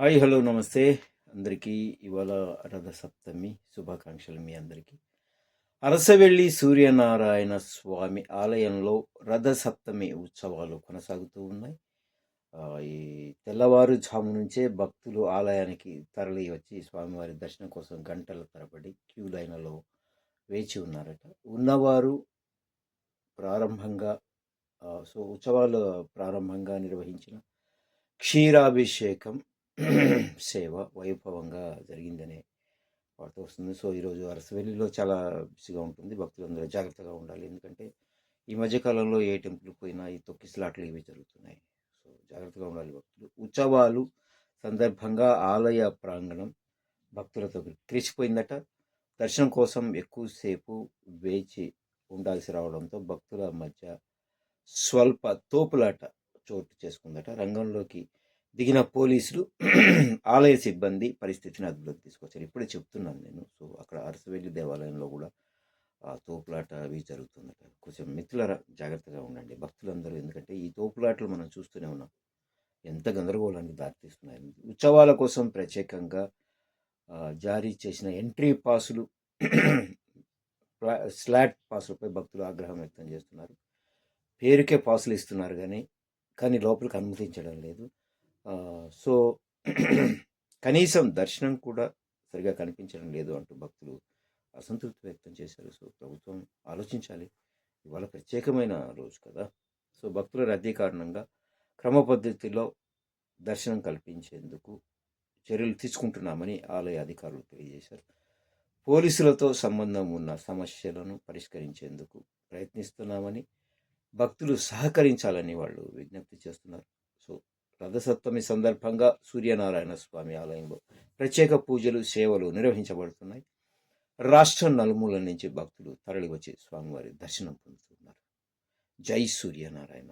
Hi hello నమస్తే. అందరికీ ఇవాళ రథ సప్తమి శుభాకాంక్షలు మీ అందరికీ. అరసవెల్లి సూర్యనారాయణ స్వామి ఆలయంలో రథ సప్తమి ఉత్సవాలు కొనసాగుతూ ఉన్నాయి. ఈ తెల్లవారుజాము నుంచే భక్తులు ఆలయానికి తరలి వచ్చి స్వామివారి దర్శనం కోసం గంటల తరబడి క్యూ లైన్లలో వేచి ఉన్నారట. ఉన్నవారు ప్రారంభంగా సో ఉత్సవాలు ప్రారంభంగా నిర్వహించిన క్షీరాభిషేకం సేవ వైభవంగా జరిగిందనే వార్త వస్తుంది సో ఈరోజు అరసవెల్లిలో చాలా బిజీగా ఉంటుంది. భక్తులందరూ జాగ్రత్తగా ఉండాలి. ఎందుకంటే ఈ మధ్యకాలంలో ఏ టెంపుల్ పోయినా ఈ తొక్కిసలాట్లు ఇవి జరుగుతున్నాయి. సో జాగ్రత్తగా ఉండాలి భక్తులు. ఉత్సవాలు సందర్భంగా ఆలయ ప్రాంగణం భక్తులతో క్రిసిపోయిందట దర్శనం కోసం ఎక్కువసేపు వేచి ఉండాల్సి రావడంతో భక్తుల మధ్య స్వల్ప తోపులాట చోటు చేసుకుందట. రంగంలోకి దిగిన పోలీసులు ఆలయ సిబ్బంది పరిస్థితిని అదుపులోకి తీసుకొచ్చారు. ఇప్పుడే చెప్తున్నాను నేను. సో అక్కడ అరసవెల్లి దేవాలయంలో కూడా ఆ తోపులాట అవి జరుగుతుందట. కొంచెం మిత్రుల జాగ్రత్తగా ఉండండి. భక్తులందరూ ఎందుకంటే ఈ తోపులాటలు మనం చూస్తూనే ఉన్నాం. ఎంత గందరగోళానికి దారితీస్తున్నాయి. ఉత్సవాల కోసం ప్రత్యేకంగా జారీ చేసిన ఎంట్రీ పాసులు స్లాట్ పాసులపై భక్తులు ఆగ్రహం వ్యక్తం చేస్తున్నారు. పేరుకే పాసులు ఇస్తున్నారు కానీ కానీ లోపలికి అనుమతించడం లేదు. సో కనీసం దర్శనం కూడా సరిగా కనిపించడం లేదు అంటూ భక్తులు అసంతృప్తి వ్యక్తం చేశారు. సో ప్రభుత్వం ఆలోచించాలి. ఇవాళ ప్రత్యేకమైన రోజు కదా. సో భక్తుల రద్దీ కారణంగా క్రమ పద్ధతిలో దర్శనం కల్పించేందుకు చర్యలు తీసుకుంటున్నామని ఆలయ అధికారులు తెలియజేశారు. పోలీసులతో సంబంధం ఉన్న సమస్యలను పరిష్కరించేందుకు ప్రయత్నిస్తున్నామని భక్తులు సహకరించాలని వాళ్ళు విజ్ఞప్తి చేస్తున్నారు. రథసప్తమి సందర్భంగా సూర్యనారాయణ స్వామి ఆలయంలో ప్రత్యేక పూజలు సేవలు నిర్వహించబడుతున్నాయి. రాష్ట్రం నలుమూల నుంచి భక్తులు తరలివచ్చి స్వామివారి దర్శనం పొందుతున్నారు. జై సూర్యనారాయణ.